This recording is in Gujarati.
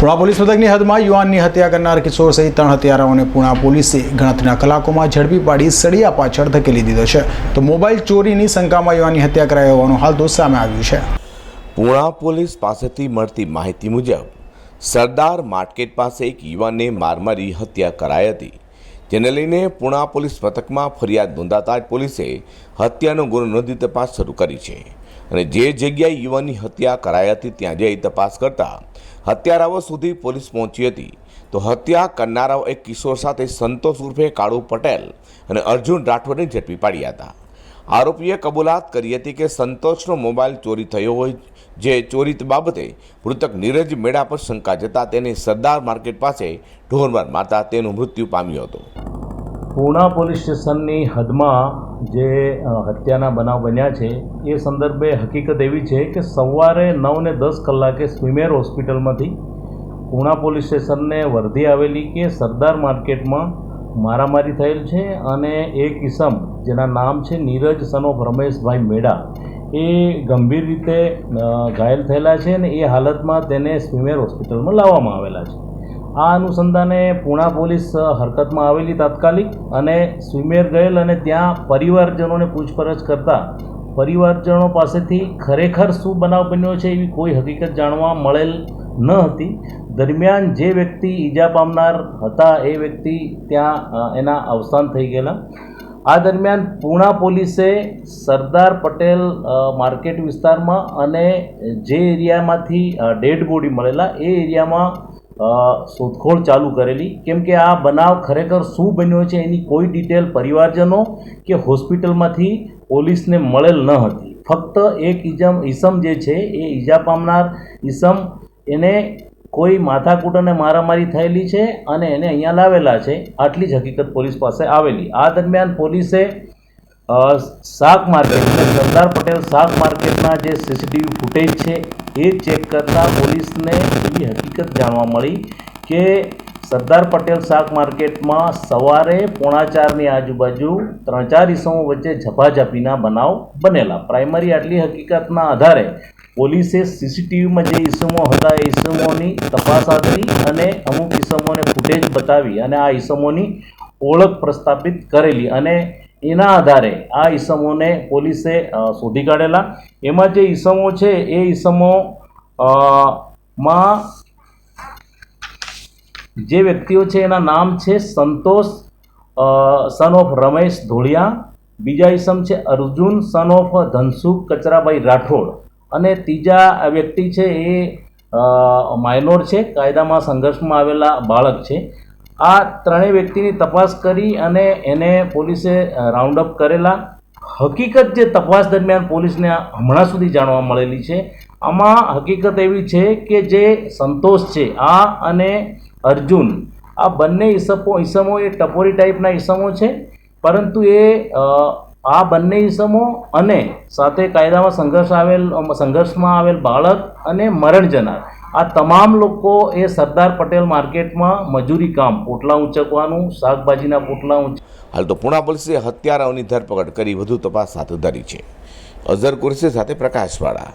પુણા પોલીસ મથકની હદમાં યુવાનની હત્યા કરનાર કિશોર સહિત ત્રણ હત્યારાઓને પુણા પોલીસે ગણતરીના કલાકોમાં ઝડપી પાડી સળિયા પાછળ ધકેલી દીધો છે. તો મોબાઈલ ચોરીની શંકામાં યુવાનની હત્યા કરાઈ હોવાનું હાલ તો સામે આવ્યું છે. પૂણા પોલીસ પાસેથી મળતી માહિતી મુજબ, સરદાર માર્કેટ પાસે એક યુવાનને માર મારી હત્યા કરાઈ હતી. જેને લઈને પૂણા પોલીસ મથકમાં ફરિયાદ નોંધાતા જ પોલીસે હત્યાનો ગુનો નોંધી તપાસ શરૂ કરી છે. અને જે જગ્યાએ યુવાનની હત્યા કરાઈ હતી ત્યાં જઈ તપાસ કરતા હત્યારાઓ સુધી પોલીસ પહોંચી હતી. તો હત્યા કરનારાઓ એક કિશોર સાથે સંતોષ ઉર્ફે કાળુ પટેલ અને અર્જુન રાઠોડને ઝડપી પાડ્યા હતા. આરોપીએ કબૂલાત કરી હતી કે સંતોષનો મોબાઈલ ચોરી થયો હોય જે ચોરી બાબતે મૃતક નીરજ મેળા પર શંકા જતા તેને સરદાર માર્કેટ પાસે ઢોરમાર મારતા તેનું મૃત્યુ પામ્યો હતો. પૂણા પોલીસ સ્ટેશનની હદમાં જે હત્યાના બનાવ બન્યા છે, એ સંદર્ભે હકીકત એવી છે કે સવારે નવ ને દસ કલાકે સ્વિમેર હોસ્પિટલમાંથી પૂણા પોલીસ સ્ટેશનને વર્ધી આવેલી કે સરદાર માર્કેટમાં મારામારી થયેલ છે અને એક ઇસમ જેના નામ છે નીરજ સનોફ રમેશભાઈ મેડા, એ ગંભીર રીતે ઘાયલ થયેલા છે અને એ હાલતમાં તેને સ્વિમેર હોસ્પિટલમાં લાવવામાં આવેલા છે. આ અનુસંધાને પૂણા પોલીસ હરકતમાં આવેલી તાત્કાલિક અને સ્વિમેર ગયેલ અને ત્યાં પરિવારજનોને પૂછપરછ કરતા પરિવારજનો પાસેથી ખરેખર શું બનાવ બન્યો છે એવી કોઈ હકીકત જાણવા મળેલ ન હતી. દરમિયાન જે વ્યક્તિ ઈજા પામનાર હતા એ વ્યક્તિ ત્યાં એના અવસાન થઈ ગયેલા. આ દરમિયાન પૂણા પોલીસે સરદાર પટેલ માર્કેટ વિસ્તારમાં અને જે એરિયામાંથી ડેડ બોડી મળેલા, એ એરિયામાં શોધખોળ ચાલુ કરેલી. કેમ કે આ બનાવ ખરેખર શું બન્યો છે એની કોઈ ડિટેલ પરિવારજનો કે હોસ્પિટલમાંથી પોલીસને મળેલ ન હતી. ફક્ત એક ઈજમ, ઈસમ જે છે એ ઈજા પામનાર ઈસમ એને કોઈ માથાકૂટ અને મારામારી થયેલી છે અને એને અહીંયા લાવેલા છે. આટલી જ હકીકત પોલીસ પાસે આવેલી. આ દરમિયાન પોલીસે શાક માર્કેટ સરદાર પટેલ શાક માર્કેટના જે સીસીટીવી ફૂટેજ છે, એ ચેક કરતાં પોલીસને એવી હકીકત જાણવા મળી કે સરદાર પટેલ શાક માર્કેટમાં સવારે પોણા ચારની આજુબાજુ ત્રણ ચાર ઈસમો વચ્ચે ઝપાઝપીના બનાવ બનેલા. પ્રાઇમરી આટલી હકીકતના આધારે પોલીસે સીસીટીવીમાં જે ઈસમો હતા, એ ઈસમોની તપાસ હાથ અને અમુક ઈસમોને ફૂટેજ બતાવી અને આ ઈસમોની ઓળખ પ્રસ્થાપિત કરેલી અને એના આધારે આ ઈસમોને પોલીસે શોધી કાઢેલા. એમાં જે ઈસમો છે, એ ઈસમો માં જે વ્યક્તિઓ છે, એના નામ છે સંતોષ સન ઓફ રમેશ ધોળિયા. બીજા ઈસમ છે અર્જુન સન ઓફ ધનસુખ કચરાભાઈ રાઠોડ. અને ત્રીજા વ્યક્તિ છે એ માઇનોર છે, કાયદામાં સંઘર્ષમાં આવેલા બાળક છે. આ ત્રણેય વ્યક્તિની તપાસ કરી અને એને પોલીસે રાઉન્ડ અપ કરેલા. હકીકત જે તપાસ દરમિયાન પોલીસને હમણાં સુધી જાણવા મળેલી છે, આમાં હકીકત એવી છે કે જે સંતોષ છે, આ અને અર્જુન, આ બંને ઈસમો ઈસમો એ ટપોરી ટાઈપના ઈસમો છે, પરંતુ એ આ બંને ઈસમો અને સાથે કાયદામાં સંઘર્ષ આવેલ સંઘર્ષમાં આવેલ બાળક અને મરણ જનાર આ તમામ લોકો એ સરદાર પટેલ માર્કેટમાં મજૂરી કામ, પોટલા ઊંચકવાનું શાકભાજીના પોટલા ઊંચ હાલ તો પૂણા પોલીસે હત્યારાઓની ધરપકડ કરી વધુ તપાસ હાથ ધરી છે. અઝર કુરશી સાથે પ્રકાશવાળા.